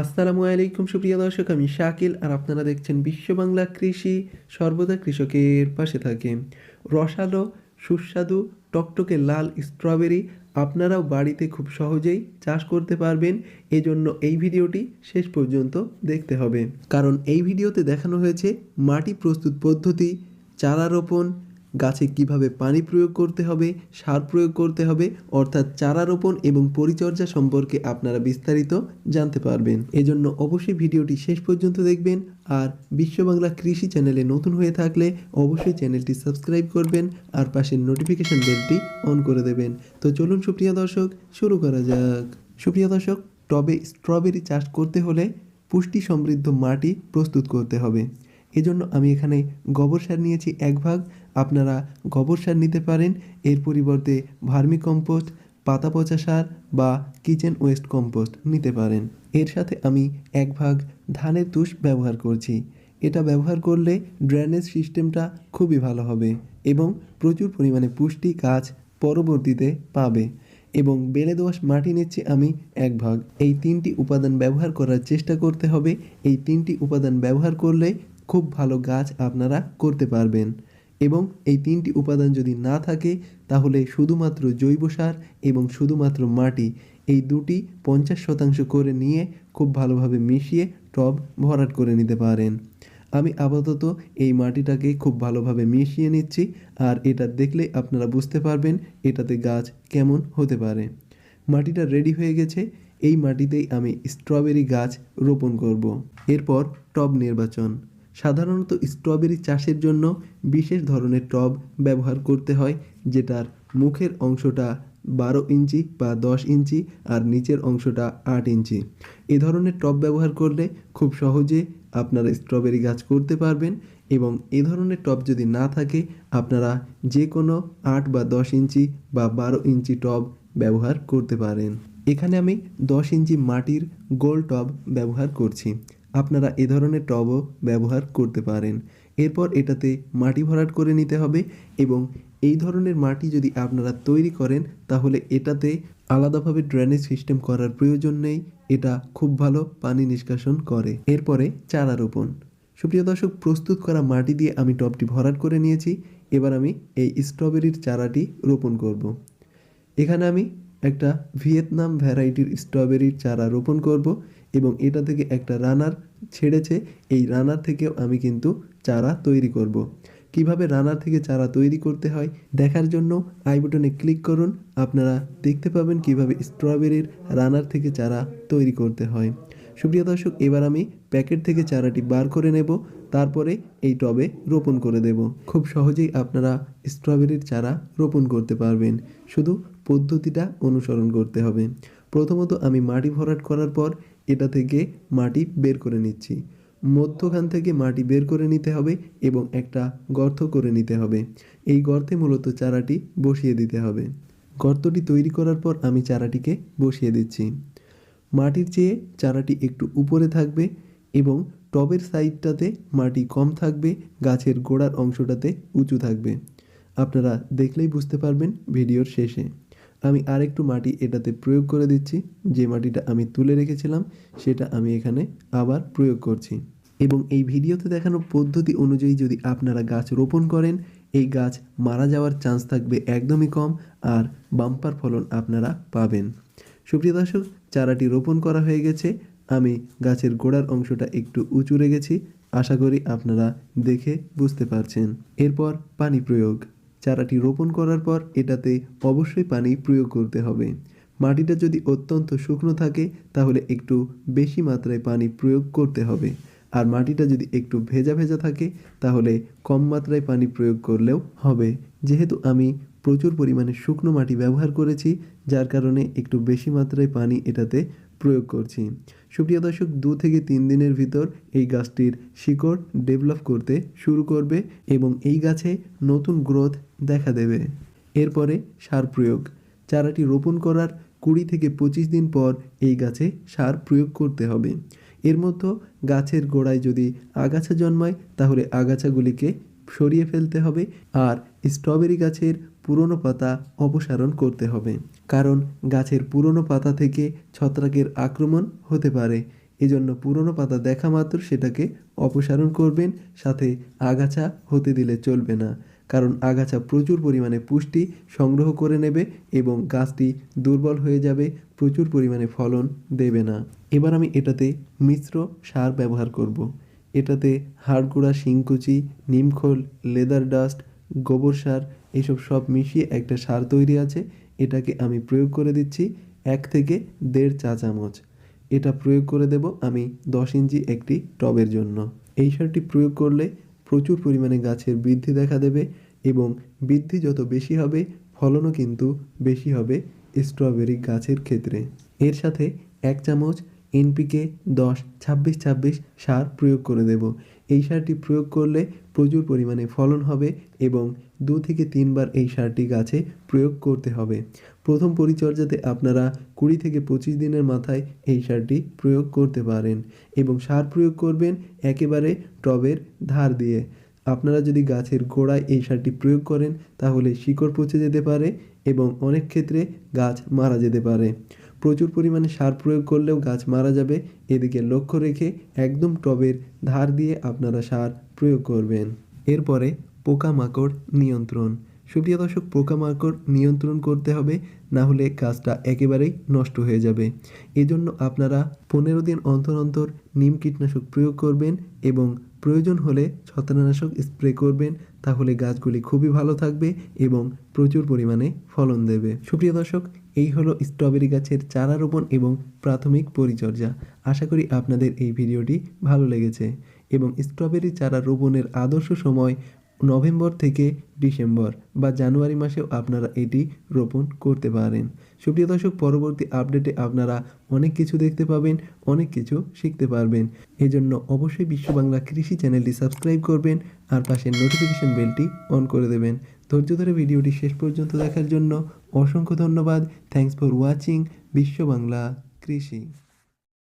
আসসালামু আলাইকুম, সুপ্রিয় দর্শক, আমি শাকিল আর আপনারা দেখছেন বিশ্ব বাংলা কৃষি, সর্বদা কৃষকের পাশে থাকে। রসালো, সুস্বাদু, টকটকে লাল স্ট্রবেরি আপনারাও বাড়িতে খুব সহজেই চাষ করতে পারবেন। এজন্য এই ভিডিওটি শেষ পর্যন্ত দেখতে হবে। কারণ এই ভিডিওতে দেখানো হয়েছে মাটি প্রস্তুত পদ্ধতি, চারা রোপণ গাছে কীভাবে পানি প্রয়োগ করতে হবে, সার প্রয়োগ করতে হবে, অর্থাৎ চারা রোপণ এবং পরিচর্যা সম্পর্কে আপনারা বিস্তারিত জানতে পারবেন। এজন্য অবশ্যই ভিডিওটি শেষ পর্যন্ত দেখবেন আর বিশ্ব বাংলা কৃষি চ্যানেলে নতুন হয়ে থাকলে অবশ্যই চ্যানেলটি সাবস্ক্রাইব করবেন আর পাশের নোটিফিকেশন বেলটি অন করে দেবেন। তো চলুন সুপ্রিয় দর্শক, শুরু করা যাক। সুপ্রিয় দর্শক, টবে স্ট্রবেরি চাষ করতে হলে পুষ্টি সমৃদ্ধ মাটি প্রস্তুত করতে হবে। এজন্য আমি এখানে গোবর সার নিয়েছি এক ভাগ আপনারা গোবর সার নিতে পারেন। এর পরিবর্তে ভার্মি কম্পোস্ট, পাতা পচা সার বা কিচেন ওয়েস্ট কম্পোস্ট নিতে পারেন। এর সাথে আমি এক ভাগ ধানের তুষ ব্যবহার করছি। এটা ব্যবহার করলে ড্রেনেজ সিস্টেমটা খুবই ভালো হবে এবং প্রচুর পরিমাণে পুষ্টি গাছ পরবর্তীতে পাবে এবং বেলে দোআঁশ মাটি নিচ্ছি আমি এক ভাগ। এই তিনটি উপাদান ব্যবহার করার চেষ্টা করতে হবে। এই তিনটি উপাদান ব্যবহার করলে খুব ভালো গাছ আপনারা করতে পারবেন। এবং এই তিনটি উপাদান যদি না থাকে, তাহলে শুধুমাত্র জৈব সার এবং শুধুমাত্র মাটি, এই দুটি পঞ্চাশ শতাংশ করে নিয়ে খুব ভালোভাবে মিশিয়ে টব ভরাট করে নিতে পারেন। আমি আপাতত এই মাটিটাকে খুব ভালোভাবে মিশিয়ে নিচ্ছি, আর এটা দেখলে আপনারা বুঝতে পারবেন এটাতে গাছ কেমন হতে পারে। মাটিটা রেডি হয়ে গেছে, এই মাটিতেই আমি স্ট্রবেরি গাছ রোপণ করব। এরপর টব নির্বাচন। সাধারণত স্ট্রবেরি চাষের জন্য বিশেষ ধরনের টব ব্যবহার করতে হয়, যেটার মুখের অংশটা বারো ইঞ্চি বা দশ ইঞ্চি আর নিচের অংশটা আট ইঞ্চি। এ ধরনের টব ব্যবহার করলে খুব সহজে আপনারা স্ট্রবেরি গাছ করতে পারবেন এবং এ ধরনের টব যদি না থাকে, আপনারা যে কোনো আট বা দশ ইঞ্চি বা বারো ইঞ্চি টব ব্যবহার করতে পারেন। এখানে আমি দশ ইঞ্চি মাটির গোল টব ব্যবহার করছি। আপনারা এ ধরনের টবও ব্যবহার করতে পারেন। এরপর এটাতে মাটি ভরাট করে নিতে হবে এবং এই ধরনের মাটি যদি আপনারা তৈরি করেন, তাহলে এটাতে আলাদাভাবে ড্রেনেজ সিস্টেম করার প্রয়োজন নেই। এটা খুব ভালো পানি নিষ্কাশন করে। এরপরে চারা রোপণ। সুপ্রিয় দর্শক, প্রস্তুত করা মাটি দিয়ে আমি টবটি ভরাট করে নিয়েছি। এবার আমি এই স্ট্রবেরির চারাটি রোপণ করব। এখানে আমি একটা ভিয়েতনাম ভ্যারাইটির স্ট্রবেরির চারা রোপণ করব এবং এটা থেকে একটা রানার ছেড়েছে। এই রানার থেকেও আমি কিন্তু চারা তৈরি করব। কীভাবে রানার থেকে চারা তৈরি করতে হয় দেখার জন্য আই বাটনে ক্লিক করুন। আপনারা দেখতে পাবেন কীভাবে স্ট্রবেরির রানার থেকে চারা তৈরি করতে হয়। সুপ্রিয় দর্শক, এবার আমি প্যাকেট থেকে চারাটি বার করে নেব, তারপরে এই টবে রোপণ করে দেব। খুব সহজেই আপনারা স্ট্রবেরির চারা রোপণ করতে পারবেন। শুধু পদ্ধতিটা অনুসরণ করতে হবে। প্রথমত আমি মাটি ভরাট করার পর এটা থেকে মাটি বের করে নিচ্ছি। মধ্যখান থেকে মাটি বের করে নিতে হবে এবং একটা গর্ত করে নিতে হবে। এই গর্তে মূলত চারাটি বসিয়ে দিতে হবে। গর্তটি তৈরি করার পর আমি চারাটিকে বসিয়ে দিচ্ছি। মাটির চেয়ে চারাটি একটু উপরে থাকবে এবং টবের সাইডটাতে মাটি কম থাকবে, গাছের গোড়ার অংশটাতে উঁচু থাকবে। আপনারা দেখলেই বুঝতে পারবেন ভিডিওর শেষে। আমি আরেকটু মাটি এটাতে প্রয়োগ করে দিচ্ছি। যে মাটিটা আমি তুলে রেখেছিলাম, সেটা আমি এখানে আবার প্রয়োগ করছি। এবং এই ভিডিওতে দেখানো পদ্ধতি অনুযায়ী যদি আপনারা গাছ রোপণ করেন, এই গাছ মারা যাওয়ার চান্স থাকবে একদমই কম আর বাম্পার ফলন আপনারা পাবেন। সুপ্রিয় দর্শক, চারাটি রোপণ করা হয়ে গেছে। আমি গাছের গোড়ার অংশটা একটু উঁচু রেখেছি। আশা করি আপনারা দেখে বুঝতে পারছেন। এরপর পানি প্রয়োগ। চারাটি রোপণ করার পর এটাতে অবশ্যই পানি প্রয়োগ করতে হবে। মাটিটা যদি অত্যন্ত শুকনো থাকে, তাহলে একটু বেশি মাত্রায় পানি প্রয়োগ করতে হবে। আর মাটিটা যদি একটু ভেজা ভেজা থাকে, তাহলে কম মাত্রায় পানি প্রয়োগ করলেও হবে। যেহেতু আমি প্রচুর পরিমাণে শুকনো মাটি ব্যবহার করেছি, যার কারণে একটু বেশি মাত্রায় পানি এটাতে প্রয়োগ করছি। সুপ্রিয় দর্শক, দু থেকে তিন দিনের ভিতর এই গাছটির শিকড় ডেভেলপ করতে শুরু করবে এবং এই গাছে নতুন গ্রোথ দেখা দেবে। এরপরে সার প্রয়োগ। চারাটি রোপণ করার কুড়ি থেকে পঁচিশ দিন পর এই গাছে সার প্রয়োগ করতে হবে। এর মধ্যে গাছের গোড়ায় যদি আগাছা জন্মায়, তাহলে আগাছাগুলিকে সরিয়ে ফেলতে হবে আর স্ট্রবেরি গাছের পুরনো পাতা অপসারণ করতে হবে। কারণ গাছের পুরনো পাতা থেকে ছত্রাকের আক্রমণ হতে পারে। এজন্য পুরনো পাতা দেখা মাত্র সেটাকে অপসারণ করবেন, সাথে আগাছা হতে দিলে চলবে না। কারণ আগাছা প্রচুর পরিমাণে পুষ্টি সংগ্রহ করে নেবে এবং গাছটি দুর্বল হয়ে যাবে, প্রচুর পরিমাণে ফলন দেবে না। এবার আমি এটাতে মিশ্র সার ব্যবহার করব। এটাতে হাড়গুঁড়া, শিংকুচি, নিমখোল, লেদার ডাস্ট, গোবর সার এসব সব মিশিয়ে একটা সার তৈরি আছে। এটাকে আমি প্রয়োগ করে দিচ্ছি এক থেকে দেড় চা চামচ। এটা প্রয়োগ করে দেব আমি দশ ইঞ্চি একটি টবের জন্য। এই সারটি প্রয়োগ করলে প্রচুর পরিমাণে গাছের বৃদ্ধি দেখা দেবে এবং বৃদ্ধি যত বেশি হবে, ফলনও কিন্তু বেশি হবে স্ট্রবেরি গাছের ক্ষেত্রে। এর সাথে এক চামচ এনপিকে দশ, ছাব্বিশ ছাব্বিশ সার প্রয়োগ করে দেব। এই সারটি প্রয়োগ করলে প্রচুর পরিমাণে ফলন হবে এবং দু থেকে তিনবার এই সারটি গাছে প্রয়োগ করতে হবে। প্রথম পরিচর্যাতে আপনারা কুড়ি থেকে পঁচিশ দিনের মাথায় এই সারটি প্রয়োগ করতে পারেন এবং সার প্রয়োগ করবেন একেবারে টবের ধার দিয়ে। আপনারা যদি গাছের গোড়ায় এই সারটি প্রয়োগ করেন, তাহলে শিকড় পচে যেতে পারে এবং অনেক ক্ষেত্রে গাছ মারা যেতে পারে। প্রচুর পরিমাণে সার প্রয়োগ করলেও গাছ মারা যাবে, এদিকে লক্ষ্য রেখে একদম টবের ধার দিয়ে আপনারা সার প্রয়োগ করবেন। এরপরে পোকামাকড় নিয়ন্ত্রণ। সুপ্রিয় দর্শক, পোকামাকড় নিয়ন্ত্রণ করতে হবে, না হলে গাছটা একেবারেই নষ্ট হয়ে যাবে। এজন্য আপনারা পনেরো দিন অন্তর অন্তর নিম কীটনাশক প্রয়োগ করবেন এবং প্রয়োজন হলে ছত্রাকনাশক স্প্রে করবেন, তাহলে গাছগুলি খুবই ভালো থাকবে এবং প্রচুর পরিমাণে ফলন দেবে। সুপ্রিয় দর্শক, এই হলো স্ট্রবেরি গাছের চারা রোপণ এবং প্রাথমিক পরিচর্যা। আশা করি আপনাদের এই ভিডিওটি ভালো লেগেছে। এবং স্ট্রবেরি চারা রোপণের আদর্শ সময় নভেম্বর থেকে ডিসেম্বর বা জানুয়ারি মাসেও আপনারা এটি রোপণ করতে পারেন। সুপ্রিয় দর্শক, পরবর্তী আপডেটে আপনারা অনেক কিছু দেখতে পাবেন, অনেক কিছু শিখতে পারবেন। এজন্য অবশ্যই বিশ্ব বাংলা কৃষি চ্যানেলটি সাবস্ক্রাইব করবেন আর পাশের নোটিফিকেশন বেলটি অন করে দেবেন। ধৈর্য ধরে ভিডিওটি শেষ পর্যন্ত দেখার জন্য অসংখ্য ধন্যবাদ। থ্যাংকস ফর ওয়াচিং বিশ্ব বাংলা কৃষি।